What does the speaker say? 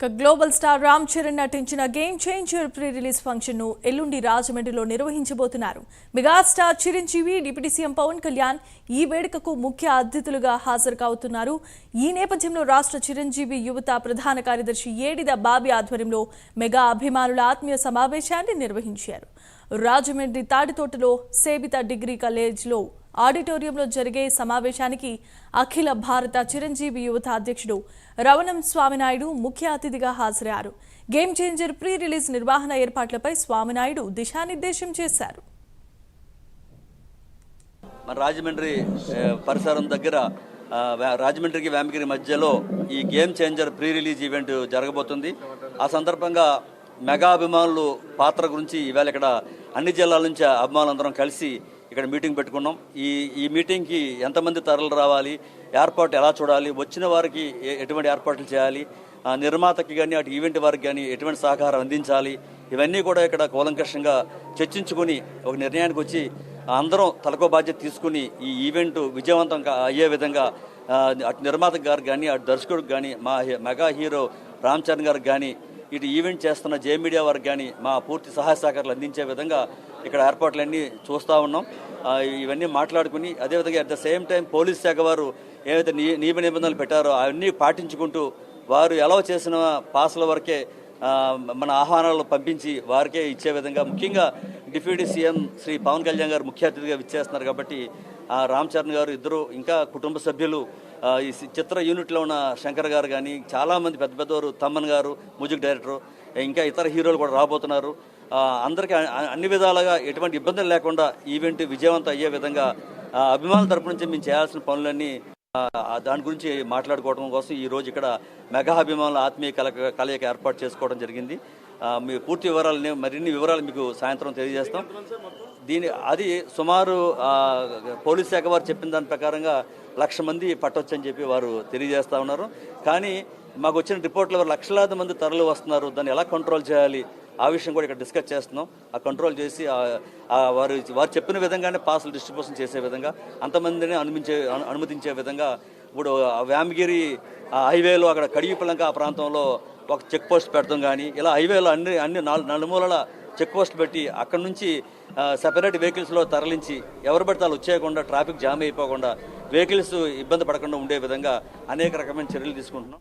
ఇక global star Ram Charan నటించిన game changer pre release ఫంక్షన్ను ఎల్లుండి రాజమండ్రిలో నిర్వహించబోతున్నారు. Megastar Chiranjeevi deputy CM Pawan Kalyan ఈ వేడుకకు ముఖ్య అతిథులుగా హాజరు కావుతున్నారు. ఈ నేపథ్యంలో రాష్ట్ర చిరంజీవి యువత ప్రధాన కార్యదర్శి ఏడిద బాబీ ఆధ్వర్యంలో మెగా అభిమానుల ఆత్మీయ సమావేశాన్ని నిర్వహించారు. రాజమండ్రి తాడితోటలో సేబిత డిగ్రీ కాలేజ్లో ఆడిటోరియంలో జరిగే సమావేశానికి అఖిల భారత చిరంజీవి యువత అధ్యక్షుడు రవణం స్వామినాయుడు ముఖ్య అతిథిగా హాజరయ్యారు. గేమ్ చేంజర్ ప్రీ రిలీజ్ నిర్వహణ ఏర్పాట్లపై స్వామినాయుడు దిశానిర్దేశం చేశారు. మన రాజమండ్రి పరిసరం దగ్గర రాజమండ్రికి వ్యామగిరి మధ్యలో ఈ game changer pre release event జరగబోతుంది. ఆ సందర్భంగా మెగా అభిమానులు పాత్ర గురించి ఈవేళ ఇక్కడ అన్ని జిల్లాల నుంచి అభిమానులందరం కలిసి ఇక్కడ మీటింగ్ పెట్టుకున్నాం. ఈ ఈ మీటింగ్కి ఎంతమంది తరలు రావాలి ఏర్పాటు ఎలా చూడాలి వచ్చిన వారికి ఎటువంటి ఏర్పాట్లు చేయాలి నిర్మాతకి కానీ అటు ఈవెంట్ వారికి కానీ ఎటువంటి సహకారం అందించాలి ఇవన్నీ కూడా ఇక్కడ కూలంకషంగా చర్చించుకుని ఒక నిర్ణయానికి వచ్చి అందరం తలకో బాధ్యత తీసుకుని ఈ ఈవెంట్ విజయవంతం అయ్యే విధంగా అటు నిర్మాత గారు కానీ అటు దర్శకుడికి కానీ మా హీ- మెగా హీరో రామ్ చరణ్ గారికి కానీ ఇటు ఈవెంట్ చేస్తున్న జే మీడియా వారికి కానీ మా పూర్తి సహాయ సహకారాలు అందించే విధంగా ఇక్కడ ఏర్పాట్లన్నీ చూస్తూ ఉన్నాం. ఇవన్నీ మాట్లాడుకుని అదేవిధంగా at the same time police శాఖ వారు ఏవైతే నియమ నిబంధనలు పెట్టారో అవన్నీ పాటించుకుంటూ వారు ఎలా చేసిన పాసుల వరకే మన ఆహ్వానాలు పంపించి వారికే ఇచ్చే విధంగా ముఖ్యంగా డిప్యూటీ సీఎం శ్రీ పవన్ కళ్యాణ్ గారు ముఖ్య అతిథిగా విచ్చేస్తున్నారు కాబట్టి ఆ, రామ్ చరణ్ గారు ఇద్దరు ఇంకా కుటుంబ సభ్యులు ఈ చిత్ర యూనిట్లో ఉన్న శంకర్ గారు కానీ చాలామంది పెద్ద పెద్దవారు తమ్మన్ గారు మ్యూజిక్ డైరెక్టర్ ఇంకా ఇతర హీరోలు కూడా రాబోతున్నారు. అందరికీ అన్ని విధాలుగా ఎటువంటి ఇబ్బందులు లేకుండా ఈవెంట్ విజయవంతం అయ్యే విధంగా అభిమానుల తరపు నుంచి మేము చేయాల్సిన పనులన్నీ దాని గురించి మాట్లాడుకోవడం కోసం ఈ రోజు ఇక్కడ మెగా అభిమానుల ఆత్మీయ కల కలయిక ఏర్పాటు చేసుకోవడం జరిగింది. మీ పూర్తి వివరాలు మరిన్ని వివరాలు మీకు సాయంత్రం తెలియజేస్తాం. దీని అది సుమారు పోలీస్ శాఖ వారు చెప్పిన దాని ప్రకారంగా లక్ష మంది పట్టొచ్చని చెప్పి వారు తెలియజేస్తా ఉన్నారు. కానీ మాకు వచ్చిన రిపోర్ట్లో లక్షలాది మంది తరలి వస్తున్నారు. దాన్ని ఎలా కంట్రోల్ చేయాలి? ఆ విషయం కూడా ఇక్కడ డిస్కస్ చేస్తున్నాం. ఆ కంట్రోల్ చేసి వారు వారు చెప్పిన విధంగానే పాసులు డిస్ట్రిబ్యూషన్ చేసే విధంగా అంతమందిని అనుమించే అనుమతించే విధంగా ఇప్పుడు వ్యామగిరి హైవేలో అక్కడ కడిగిపలంక ఆ ప్రాంతంలో ఒక చెక్ పోస్ట్ పెడతాం కానీ ఇలా హైవేలో అన్ని అన్ని నాలుగు నలుమూలల చెక్ పోస్ట్ పెట్టి అక్కడ నుంచి సెపరేట్ వెహికల్స్లో తరలించి ఎవరు పడితే వాళ్ళు వచ్చేయకుండా ట్రాఫిక్ జామ్ అయిపోకుండా వెహికల్స్ ఇబ్బంది పడకుండా ఉండే విధంగా అనేక రకమైన చర్యలు తీసుకుంటున్నాం.